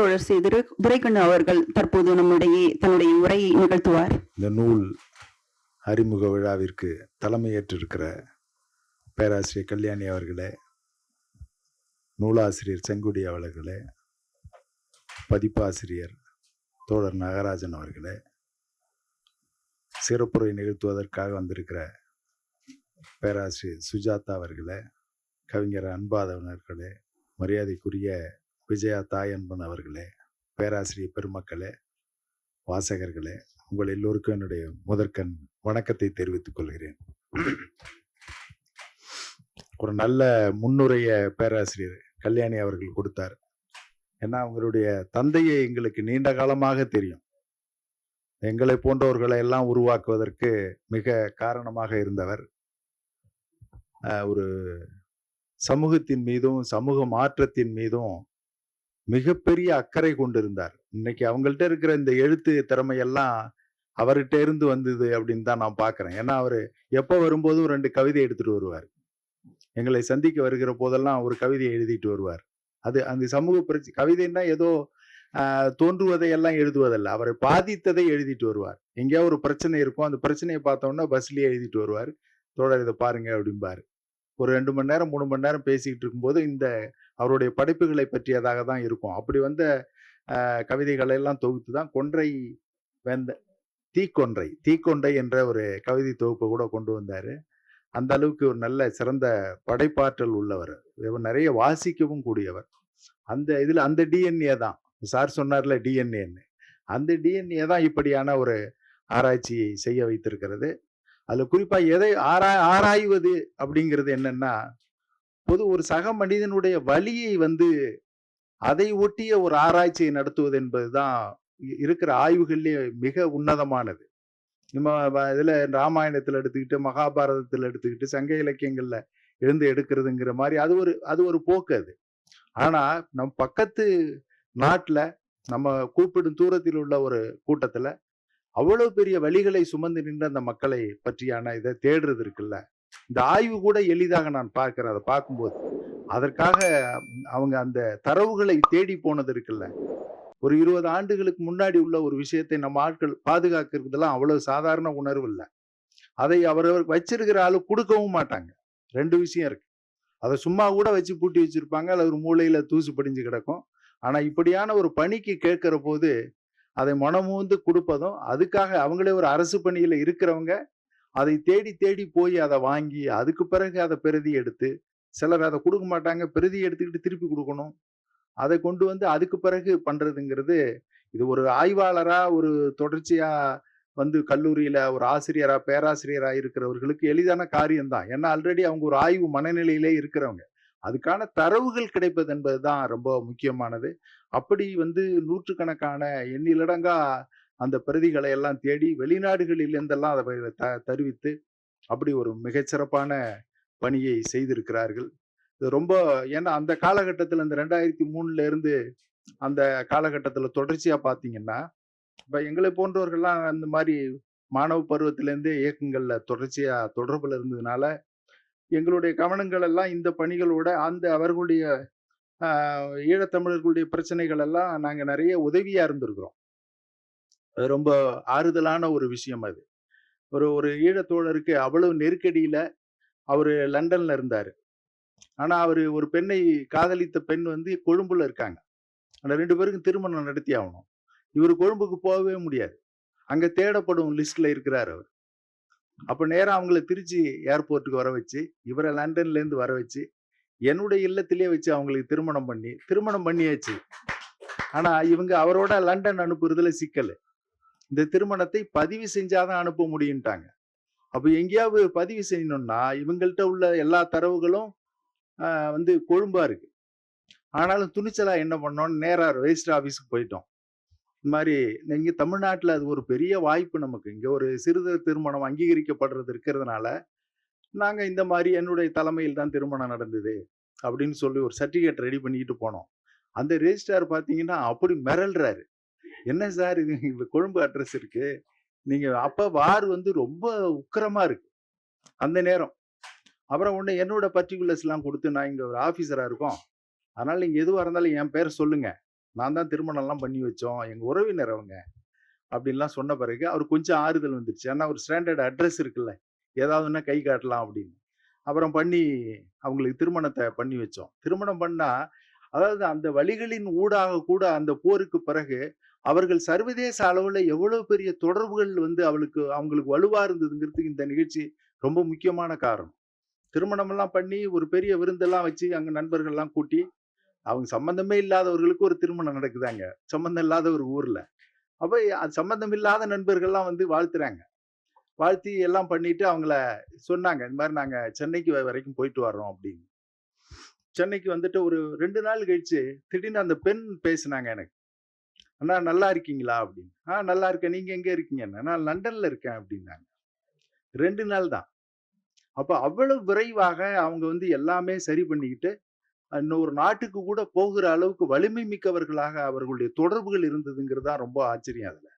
தோழர் சி திரு துரைக்கண்ணு அவர்கள் தற்போது நம்முடைய தன்னுடைய உரையை நிகழ்த்துவார். இந்த நூல் அறிமுக விழாவிற்கு தலைமையேற்றிருக்கிற பேராசிரியர் கல்யாணி அவர்களே நூலாசிரியர் செங்குடி அவர்களே பதிப்பாசிரியர் தோழர் நாகராஜன் அவர்களே சிறப்புரை நிகழ்த்துவதற்காக வந்திருக்கிற பேராசிரியர் சுஜாதா அவர்களே கவிஞர் அன்பாதவன் அவர்களே மரியாதைக்குரிய விஜயா தாயன்பன் அவர்களே பேராசிரியர் பெருமக்களே வாசகர்களே உங்கள் எல்லோருக்கும் என்னுடைய முதற்கண் வணக்கத்தை தெரிவித்துக் கொள்கிறேன். ஒரு நல்ல முன்னுரைய பேராசிரியர் கல்யாணி அவர்கள் கொடுத்தார். ஏன்னா அவங்களுடைய தந்தையை எங்களுக்கு நீண்ட காலமாக தெரியும். எங்களை போன்றவர்களை எல்லாம் உருவாக்குவதற்கு மிக காரணமாக இருந்தவர். ஒரு சமூகத்தின் மீதும் சமூக மாற்றத்தின் மீதும் மிகப்பெரிய அக்கறை கொண்டிருந்தார். இன்னைக்கு அவங்கள்ட்ட இருக்கிற இந்த எழுத்து திறமையெல்லாம் அவர்கிட்ட இருந்து வந்தது அப்படின்னு தான் நான் பார்க்குறேன். ஏன்னா அவர் எப்போ வரும்போதும் ரெண்டு கவிதை எடுத்துட்டு வருவார். எங்களை சந்திக்க வருகிற போதெல்லாம் ஒரு கவிதையை எழுதிட்டு வருவார். அது அந்த சமூக பிரச்சனை கவிதைன்னா ஏதோ தோன்றுவதை எல்லாம் எழுதுவதல்ல. அவரை பாதித்ததை எழுதிட்டு வருவார். எங்கேயோ ஒரு பிரச்சனை இருக்கும். அந்த பிரச்சனையை பார்த்தோம்னா பஸ்லயே எழுதிட்டு வருவார். தோழர் இதை பாருங்க அப்படிம்பாரு. ஒரு ரெண்டு மணி நேரம் மூணு மணி நேரம் பேசிக்கிட்டு இருக்கும்போது இந்த அவருடைய படைப்புகளை பற்றியதாக தான் இருக்கும். அப்படி வந்த கவிதைகளை எல்லாம் தொகுத்து தான் கொன்றை வெந்த தீக்கொன்றை தீக்கொன்றை என்ற ஒரு கவிதை தொகுப்பை கூட கொண்டு வந்தார். அந்த அளவுக்கு ஒரு நல்ல சிறந்த படைப்பாற்றல் உள்ளவர். இவர் நிறைய வாசிக்கவும் கூடியவர். அந்த இதில் அந்த டிஎன்ஏ தான். சார் சொன்னார்ல டிஎன்ஏன்னு அந்த டிஎன்ஏ தான் இப்படியான ஒரு ஆராய்ச்சியை செய்ய வைத்திருக்கிறது. அதுல குறிப்பா எதை ஆரா ஆராய்வது அப்படிங்கிறது என்னன்னா பொது ஒரு சக மனிதனுடைய வழியை வந்து அதை ஒட்டிய ஒரு ஆராய்ச்சியை நடத்துவது என்பதுதான் இருக்கிற ஆய்வுகள்லேயே மிக உன்னதமானது. நம்ம இதுல ராமாயணத்துல எடுத்துக்கிட்டு மகாபாரதத்துல எடுத்துக்கிட்டு சங்க இலக்கியங்கள்ல எழுந்து எடுக்கிறதுங்கிற மாதிரி அது ஒரு அது ஒரு போக்கு அது. ஆனா நம் பக்கத்து நாட்டுல நம்ம கூப்பிடும் தூரத்தில் உள்ள ஒரு கூட்டத்துல அவ்வளவு பெரிய வழிகளை சுமந்து நின்ற அந்த மக்களை பற்றியான இதை தேடுறது இருக்குல்ல? இந்த ஆய்வு கூட எளிதாக நான் பார்க்கிறேன். அதை பார்க்கும்போது அதற்காக அவங்க அந்த தரவுகளை தேடி போனது இருக்குல்ல? ஒரு இருபது ஆண்டுகளுக்கு முன்னாடி உள்ள ஒரு விஷயத்தை நம்ம ஆட்கள் பாதுகாக்கிறதுலாம் அவ்வளவு சாதாரண உணர்வு இல்லை. அதை அவரவர் வச்சிருக்கிற ஆளு கொடுக்கவும் மாட்டாங்க. ரெண்டு விஷயம் இருக்கு. அதை சும்மா கூட வச்சு பூட்டி வச்சிருப்பாங்க. அல்லது ஒரு மூளையில தூசு படிஞ்சு கிடக்கும். ஆனா இப்படியான ஒரு பணிக்கு கேட்கிற போது அதை மனமூந்து கொடுப்பதும் அதுக்காக அவங்களே ஒரு அரசு பணியில் இருக்கிறவங்க அதை தேடி தேடி போய் அதை வாங்கி அதுக்கு பிறகு அதை பிரதி எடுத்து சிலர் அதை கொடுக்க மாட்டாங்க பிரதி எடுத்துக்கிட்டு திருப்பி கொடுக்கணும். அதை கொண்டு வந்து அதுக்கு பிறகு பண்ணுறதுங்கிறது இது ஒரு ஆய்வாளராக ஒரு தொடர்ச்சியாக வந்து கல்லூரியில் ஒரு ஆசிரியராக பேராசிரியராக இருக்கிறவர்களுக்கு எளிதான காரியம்தான். ஏன்னா ஆல்ரெடி அவங்க ஒரு ஆய்வு மனநிலையிலே இருக்கிறவங்க. அதுக்கான தரவுகள் கிடைப்பது என்பதுதான் ரொம்ப முக்கியமானது. அப்படி வந்து நூற்றுக்கணக்கான எண்ணிலடங்கா அந்த பிரதிகளை எல்லாம் தேடி வெளிநாடுகளில் இருந்தெல்லாம் அதை த தருவித்து அப்படி ஒரு மிகச்சிறப்பான பணியை செய்திருக்கிறார்கள். இது ரொம்ப ஏன்னா அந்த காலகட்டத்தில் இந்த ரெண்டாயிரத்தி மூணுல இருந்து அந்த காலகட்டத்தில் தொடர்ச்சியாக பார்த்தீங்கன்னா இப்போ எங்களை போன்றவர்கள்லாம் அந்த மாதிரி மாணவ பருவத்திலேருந்தே இயக்கங்களில் தொடர்ச்சியாக தொடர்பில் இருந்ததுனால எங்களுடைய கவனங்கள் எல்லாம் இந்த பணிகளோட அந்த அவர்களுடைய ஈழத்தமிழர்களுடைய பிரச்சனைகள் எல்லாம் நாங்கள் நிறைய உதவியா இருந்திருக்கிறோம். அது ரொம்ப ஆறுதலான ஒரு விஷயம் அது. ஒரு ஒரு ஈழத்தோழருக்கு அவ்வளவு நெருக்கடியில அவரு லண்டன்ல இருந்தாரு. ஆனா அவர் ஒரு பெண்ணை காதலித்த பெண் வந்து கொழும்புல இருக்காங்க. அந்த ரெண்டு பேருக்கும் திருமணம் நடத்தி ஆகணும். இவர் கொழும்புக்கு போகவே முடியாது. அங்கே தேடப்படும் லிஸ்ட்ல இருக்கிறார் அவர். அப்ப நேரம் அவங்கள திருச்சி ஏர்போர்ட்டுக்கு வர வச்சு இவரை லண்டன்ல இருந்து வர வச்சு என்னுடைய இல்லத்திலேயே வச்சு அவங்களுக்கு திருமணம் பண்ணி திருமணம் பண்ணியாச்சு. ஆனா இவங்க அவரோட லண்டன் அனுப்புறதுல சிக்கல். இந்த திருமணத்தை பதிவு செஞ்சாதான் அனுப்ப முடியும்ட்டாங்க. அப்போ எங்கேயாவது பதிவு செய்யணும்னா இவங்கள்ட்ட உள்ள எல்லா தரவுகளும் வந்து கொழும்பா இருக்கு. ஆனாலும் துணிச்சலா என்ன பண்ணோம்? நேராக ரெஜிஸ்டர் ஆஃபீஸுக்கு போயிட்டோம். இந்த மாதிரி இங்கே தமிழ்நாட்டில் அது ஒரு பெரிய வாய்ப்பு நமக்கு. இங்கே ஒரு சிறுதர் திருமணம் அங்கீகரிக்கப்படுறது இருக்கிறதுனால நாங்கள் இந்த மாதிரி என்னுடைய தலைமையில் தான் திருமணம் நடந்தது அப்படின்னு சொல்லி ஒரு சர்டிஃபிகேட் ரெடி பண்ணிக்கிட்டு போனோம். அந்த ரெஜிஸ்டார் பார்த்தீங்கன்னா அப்படி மிரள்றாரு என்ன சார் இது? இது கொழும்பு அட்ரஸ் இருக்கு. நீங்கள் அப்போ வார் வந்து ரொம்ப உக்கரமாக இருக்கு. அந்த நேரம். அப்புறம் ஒன்று என்னோட பர்டிகுலர்ஸ்லாம் கொடுத்து நான் இங்கே ஒரு ஆஃபீஸராக இருக்கோம். அதனால் நீங்கள் எதுவாக இருந்தாலும் என் பேர் சொல்லுங்கள் நான் தான் திருமணம்லாம் பண்ணி வச்சோம். எங்கள் உறவினர் அவங்க அப்படின்லாம் சொன்ன பிறகு அவர் கொஞ்சம் ஆறுதல் வந்துருச்சு. ஏன்னா ஒரு ஸ்டாண்டர்ட் அட்ரஸ் இருக்குல்ல ஏதாவதுன்னா கை காட்டலாம் அப்படின்னு. அப்புறம் பண்ணி அவங்களுக்கு திருமணத்தை பண்ணி வச்சோம். திருமணம் பண்ணால் அதாவது அந்த வழிகளின் ஊடாக கூட அந்த போருக்கு பிறகு அவர்கள் சர்வதேச அளவில் எவ்வளவு பெரிய தொடர்புகள் வந்து அவளுக்கு அவங்களுக்கு வலுவாக இருந்ததுங்கிறதுக்கு இந்த நிகழ்ச்சி ரொம்ப முக்கியமான காரணம். திருமணமெல்லாம் பண்ணி ஒரு பெரிய விருந்தெல்லாம் வச்சு அங்கே நண்பர்கள்லாம் கூட்டி அவங்க சம்பந்தமே இல்லாதவர்களுக்கு ஒரு திருமணம் நடக்குதாங்க. சம்பந்தம் இல்லாத ஒரு ஊர்ல. அப்போ அது சம்பந்தம் இல்லாத நண்பர்கள்லாம் வந்து வாழ்த்துறாங்க. வாழ்த்தி எல்லாம் பண்ணிட்டு அவங்கள சொன்னாங்க இந்த மாதிரி நாங்க சென்னைக்கு வரைக்கும் போயிட்டு வர்றோம் அப்படின்னு. சென்னைக்கு வந்துட்டு ஒரு ரெண்டு நாள் கழிச்சு திடீர்னு அந்த பெண் பேசினாங்க எனக்கு. அண்ணா நல்லா இருக்கீங்களா? அப்படின்னு. ஆ நல்லா இருக்கேன். நீங்க எங்க இருக்கீங்க? நான் லண்டன்ல இருக்கேன் அப்படின்னாங்க. ரெண்டு நாள் தான். அப்போ அவ்வளவு விரைவாக அவங்க வந்து எல்லாமே சரி பண்ணிக்கிட்டு இன்னொரு நாட்டுக்கு கூட போகிற அளவுக்கு வலிமை மிக்கவர்களாக அவர்களுடைய தொடர்புகள் இருந்ததுங்கிறது தான் ரொம்ப ஆச்சரியம் அதுல.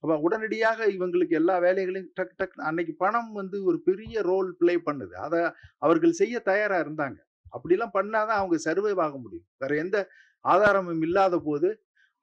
அப்ப உடனடியாக இவங்களுக்கு எல்லா வேலைகளையும் டக் டக் அன்னைக்கு பணம் வந்து ஒரு பெரிய ரோல் ப்ளே பண்ணுது. அதை அவர்கள் செய்ய தயாரா இருந்தாங்க. அப்படிலாம் பண்ணாதான் அவங்க சர்வைவ் ஆக முடியும். வேற எந்த ஆதாரமும் இல்லாத போது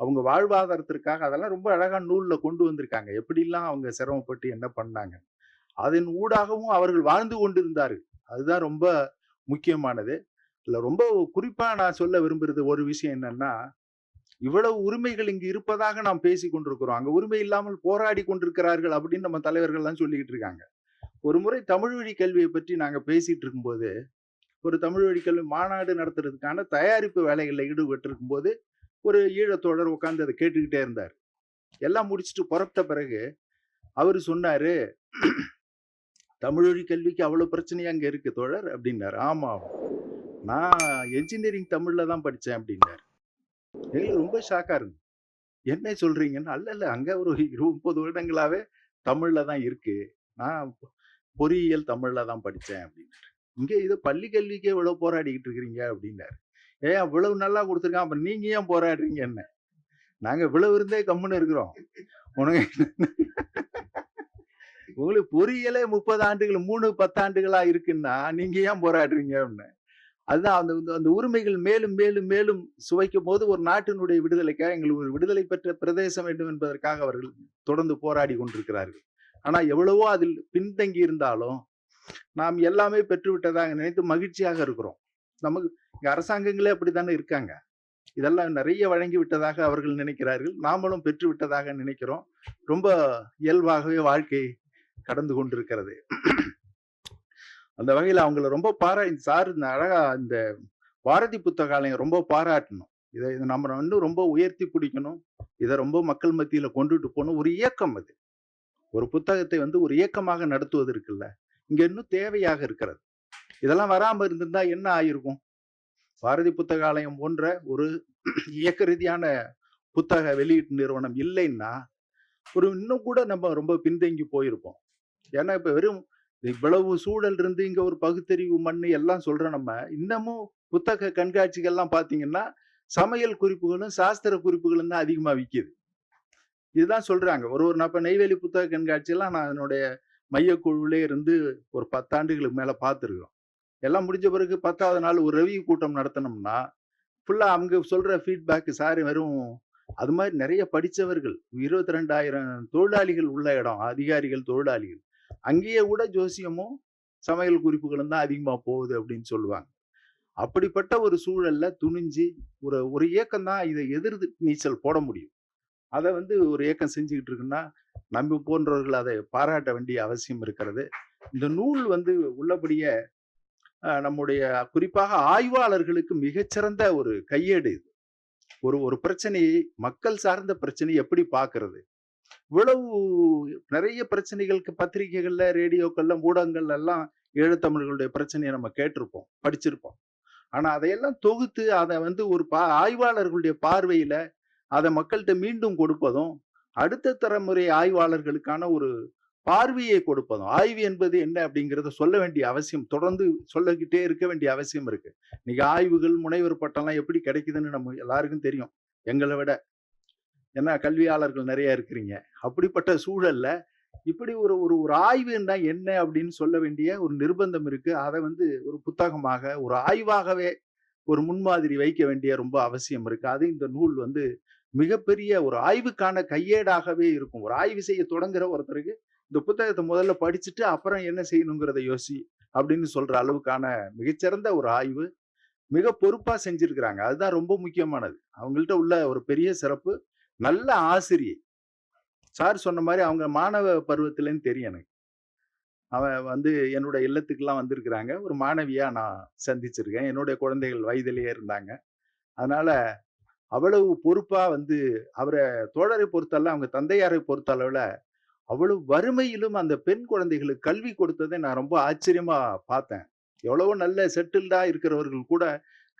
அவங்க வாழ்வாதாரத்திற்காக அதெல்லாம் ரொம்ப அழகா நூல்ல கொண்டு வந்திருக்காங்க. எப்படிலாம் அவங்க சிரமப்பட்டு என்ன பண்ணாங்க. அதன் ஊடாகவும் அவர்கள் வாழ்ந்து கொண்டிருந்தார்கள். அதுதான் ரொம்ப முக்கியமானது. இல்ல ரொம்ப குறிப்பா நான் சொல்ல விரும்புறது ஒரு விஷயம் என்னன்னா இவ்வளவு உரிமைகள் இங்கு இருப்பதாக நாம் பேசி கொண்டிருக்கிறோம். அங்க உரிமை இல்லாமல் போராடி கொண்டிருக்கிறார்கள் அப்படின்னு நம்ம தலைவர்கள் எல்லாம் சொல்லிக்கிட்டு இருக்காங்க. ஒரு முறை தமிழ் வழி கல்வியை பற்றி நாங்க பேசிட்டு இருக்கும்போது ஒரு தமிழ் வழி கல்வி மாநாடு நடத்துறதுக்கான தயாரிப்பு வேலைகளில் ஈடுபட்டு இருக்கும்போது ஒரு ஈழத்தோழர் உட்காந்து அதை கேட்டுக்கிட்டே இருந்தார். எல்லாம் முடிச்சுட்டு புறப்பட்ட பிறகு அவர் சொன்னாரு தமிழ் வழி கல்விக்கு அவ்வளவு பிரச்சனையா அங்க இருக்கு தோழர் அப்படின்னாரு. ஆமா நான் என்ஜினியரிங் தமிழில் தான் படித்தேன் அப்படின்னாரு. எங்களுக்கு ரொம்ப ஷாக்காக இருந்து என்ன சொல்கிறீங்கன்னு அல்ல இல்லை அங்கே ஒரு இரு முப்பது வருடங்களாகவே தமிழில் தான் இருக்குது நான் பொறியியல் தமிழில் தான் படித்தேன் அப்படின்னாரு. இங்கே இது பள்ளி கல்விக்கே இவ்வளோ போராடிக்கிட்டு இருக்கிறீங்க அப்படின்னாரு. ஏன் இவ்வளவு நல்லா கொடுத்துருக்கான். அப்போ நீங்கள் ஏன் போராடுறீங்க என்ன? நாங்கள் இவ்வளவு இருந்தே கம்முன்னு இருக்கிறோம். உனக்கு உங்களுக்கு பொறியியலே முப்பது ஆண்டுகள் மூணு பத்தாண்டுகளா இருக்குன்னா நீங்க ஏன் போராடுறீங்க? அப்படின்னு அதுதான் அந்த அந்த- அந்த உரிமைகள் மேலும் மேலும் மேலும் சுவைக்கும் போது ஒரு நாட்டினுடைய விடுதலைக்காக எங்களுக்கு ஒரு விடுதலை பெற்ற பிரதேசம் வேண்டும் என்பதற்காக அவர்கள் தொடர்ந்து போராடி கொண்டிருக்கிறார்கள். ஆனால் எவ்வளவோ அதில் பின்தங்கி இருந்தாலும் நாம் எல்லாமே பெற்றுவிட்டதாக நினைத்து மகிழ்ச்சியாக இருக்கிறோம். நமக்கு இங்கே அரசாங்கங்களே அப்படித்தானே இருக்காங்க. இதெல்லாம் நிறைய வழங்கி விட்டதாக அவர்கள் நினைக்கிறார்கள். நாமளும் பெற்று விட்டதாக நினைக்கிறோம். ரொம்ப இயல்பாகவே வாழ்க்கை கடந்து கொண்டிருக்கிறது. அந்த வகையில் அவங்கள ரொம்ப பாரா இந்த சார் இந்த அழகா இந்த பாரதி புத்தகாலயம் ரொம்ப பாராட்டணும். இதை இதை நம்ம இன்னும் ரொம்ப உயர்த்தி பிடிக்கணும். இதை ரொம்ப மக்கள் மத்தியில் கொண்டுட்டு போகணும். ஒரு இயக்கம் அது. ஒரு புத்தகத்தை வந்து ஒரு இயக்கமாக நடத்துவது இருக்குல்ல. இங்கே இன்னும் தேவையாக இருக்கிறது. இதெல்லாம் வராமல் இருந்திருந்தா என்ன ஆயிருக்கும்? பாரதி புத்தகாலயம் போன்ற ஒரு இயக்க ரீதியான புத்தக வெளியீட்டு நிறுவனம் இல்லைன்னா ஒரு இன்னும் கூட நம்ம ரொம்ப பின்தங்கி போயிருப்போம். ஏன்னா இப்போ வெறும் இவ்வளவு சூழல் இருந்து இங்க ஒரு பகுத்தறிவு மண்ணு எல்லாம் சொல்றோம் நம்ம. இன்னமும் புத்தக கண்காட்சிகள்லாம் பாத்தீங்கன்னா சமையல் குறிப்புகளும் சாஸ்திர குறிப்புகளும் தான் அதிகமா விக்குது. இதுதான் சொல்றாங்க. ஒரு ஒரு நான் இப்ப நெய்வேலி புத்தக கண்காட்சியெல்லாம் நான் என்னுடைய மையக்குழுவிலே இருந்து ஒரு பத்தாண்டுகளுக்கு மேல பார்த்துருக்கோம். எல்லாம் முடிஞ்ச பிறகு பத்தாவது நாள் ஒரு ரவி கூட்டம் நடத்தினோம்னா ஃபுல்லா அவங்க சொல்ற ஃபீட்பேக் சார் வெறும் அது மாதிரி நிறைய படிச்சவர்கள் இருபத்தி ரெண்டாயிரம் தொழிலாளிகள் உள்ள இடம் அதிகாரிகள் தொழிலாளிகள். அங்கேயே கூட ஜோசியமும் சமையல் குறிப்புகளும் தான் அதிகமாக போகுது அப்படின்னு சொல்லுவாங்க. அப்படிப்பட்ட ஒரு சூழல்ல துணிஞ்சு ஒரு ஒரு இயக்கம் தான் இதை எதிர்த்து நீச்சல் போட முடியும். அதை வந்து ஒரு இயக்கம் செஞ்சுக்கிட்டு இருக்குன்னா நம்ம போன்றவர்கள் அதை பாராட்ட வேண்டிய அவசியம் இருக்கிறது. இந்த நூல் வந்து உள்ளபடியே நம்முடைய குறிப்பாக ஆய்வாளர்களுக்கு மிகச்சிறந்த ஒரு கையேடு இது. ஒரு ஒரு பிரச்சனையை மக்கள் சார்ந்த பிரச்சனையை எப்படி பார்க்கறது? இவ்வளவு நிறைய பிரச்சனைகளுக்கு பத்திரிகைகள்ல ரேடியோக்கள்ல ஊடகங்கள்ல எல்லாம் ஈழத்தமிழர்களுடைய பிரச்சனையை நம்ம கேட்டிருப்போம் படிச்சிருப்போம். ஆனா அதையெல்லாம் தொகுத்து அதை வந்து ஒரு பா ஆய்வாளர்களுடைய பார்வையில அதை மக்கள்கிட்ட மீண்டும் கொடுப்பதும் அடுத்த தலைமுறை ஆய்வாளர்களுக்கான ஒரு பார்வையை கொடுப்பதும் ஆய்வு என்பது என்ன அப்படிங்கிறத சொல்ல வேண்டிய அவசியம் தொடர்ந்து சொல்லிக்கிட்டே இருக்க வேண்டிய அவசியம் இருக்கு. இன்னைக்கு ஆய்வுகள் முனைவர் பட்டம்லாம் எப்படி கிடைக்குதுன்னு நம்ம எல்லாருக்கும் தெரியும். எங்களை விட ஏன்னா கல்வியாளர்கள் நிறைய இருக்கிறீங்க. அப்படிப்பட்ட சூழல்ல இப்படி ஒரு ஒரு ஒரு ஆய்வுன்னா என்ன அப்படின்னு சொல்ல வேண்டிய ஒரு நிர்பந்தம் இருக்கு. அதை வந்து ஒரு புத்தகமாக ஒரு ஆய்வாகவே ஒரு முன்மாதிரி வைக்க வேண்டிய ரொம்ப அவசியம் இருக்கு. அது இந்த நூல் வந்து மிகப்பெரிய ஒரு ஆய்வுக்கான கையேடாகவே இருக்கும். ஒரு ஆய்வு செய்ய தொடங்குற ஒருத்தருக்கு இந்த புத்தகத்தை முதல்ல படிச்சுட்டு அப்புறம் என்ன செய்யணுங்கிறத யோசி அப்படின்னு சொல்ற அளவுக்கான மிகச்சிறந்த ஒரு ஆய்வு மிக பொறுப்பா செஞ்சிருக்கிறாங்க. அதுதான் ரொம்ப முக்கியமானது. அவங்கள்ட்ட உள்ள ஒரு பெரிய சிறப்பு. நல்ல ஆசிரியை. சார் சொன்ன மாதிரி அவங்க மாணவ பருவத்திலேன்னு தெரியும் எனக்கு. அவன் வந்து என்னோட இல்லத்துக்கெல்லாம் வந்திருக்கிறாங்க. ஒரு மாணவியா நான் சந்திச்சிருக்கேன். என்னுடைய குழந்தைகள் வயதிலேயே இருந்தாங்க. அதனால அவ்வளவு பொறுப்பா வந்து அவரை தோழரை பொறுத்தளவு அவங்க தந்தையாரை பொறுத்த அளவுல அவ்வளவு வறுமையிலும் அந்த பெண் குழந்தைகளுக்கு கல்வி கொடுத்ததை நான் ரொம்ப ஆச்சரியமா பார்த்தேன். எவ்வளவோ நல்ல செட்டில்டா இருக்கிறவர்கள் கூட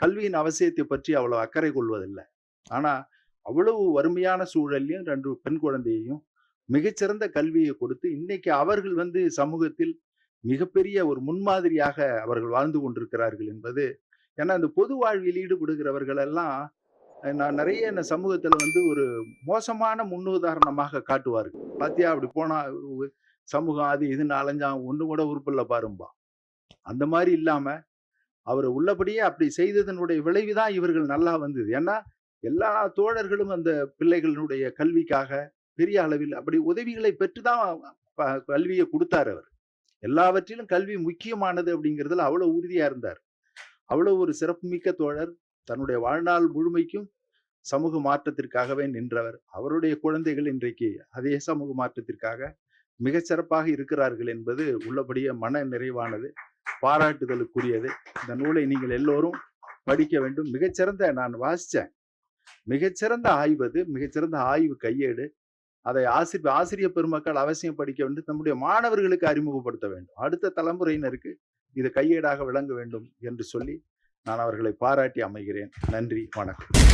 கல்வியின் அவசியத்தை பற்றி அவ்வளவு அக்கறை கொள்வதில்லை. ஆனா அவ்வளவு வறுமையான சூழல்லையும் ரெண்டு பெண் குழந்தையையும் மிகச்சிறந்த கல்வியை கொடுத்து இன்னைக்கு அவர்கள் வந்து சமூகத்தில் மிகப்பெரிய ஒரு முன்மாதிரியாக அவர்கள் வாழ்ந்து கொண்டிருக்கிறார்கள் என்பது ஏன்னா இந்த பொது வாழ்வில் ஈடுபடுகிறவர்கள் எல்லாம் நான் நிறைய இந்த சமூகத்துல வந்து ஒரு மோசமான முன்னுதாரணமாக காட்டுவார்கள். பாத்தியா? அப்படி போனா சமூகம் அது இதுன்னு அலைஞ்சா ஒன்று கூட உறுப்பில்ல பாரும்பா. அந்த மாதிரி இல்லாம அவர் உள்ளபடியே அப்படி செய்ததனுடைய விளைவுதான் இவர்கள் நல்லா வந்தது. ஏன்னா எல்லா தோழர்களும் அந்த பிள்ளைகளினுடைய கல்விக்காக பெரிய அளவில் அப்படி உதவிகளை பெற்றுதான் ப- கல்வியை கொடுத்தார் அவர். எல்லாவற்றிலும் கல்வி முக்கியமானது அப்படிங்கிறதுல அவ்வளவு உறுதியா இருந்தார். அவ்வளவு ஒரு சிறப்புமிக்க தோழர். தன்னுடைய வாழ்நாள் முழுமைக்கும் சமூக மாற்றத்திற்காகவே நின்றவர். அவருடைய குழந்தைகள் இன்றைக்கு அதே சமூக மாற்றத்திற்காக மிகச் சிறப்பாக இருக்கிறார்கள் என்பது உள்ளபடியே மன நிறைவானது பாராட்டுதலுக்குரியது. இந்த நூலை நீங்கள் எல்லோரும் படிக்க வேண்டும். மிகச்சிறந்த நான் வாசித்தேன் மிகச்சிறந்த ஆய்வது மிகச்சிறந்த ஆய்வு கையேடு. அதை ஆசிரியர் ஆசிரியர் பெருமக்கள் அவசியம் படிக்க வேண்டும். நம்முடைய மாணவர்களுக்கு அறிமுகப்படுத்த வேண்டும். அடுத்த தலைமுறையினருக்கு இது கையேடாக விளங்க வேண்டும் என்று சொல்லி நான் அவர்களை பாராட்டி அமைகிறேன். நன்றி. வணக்கம்.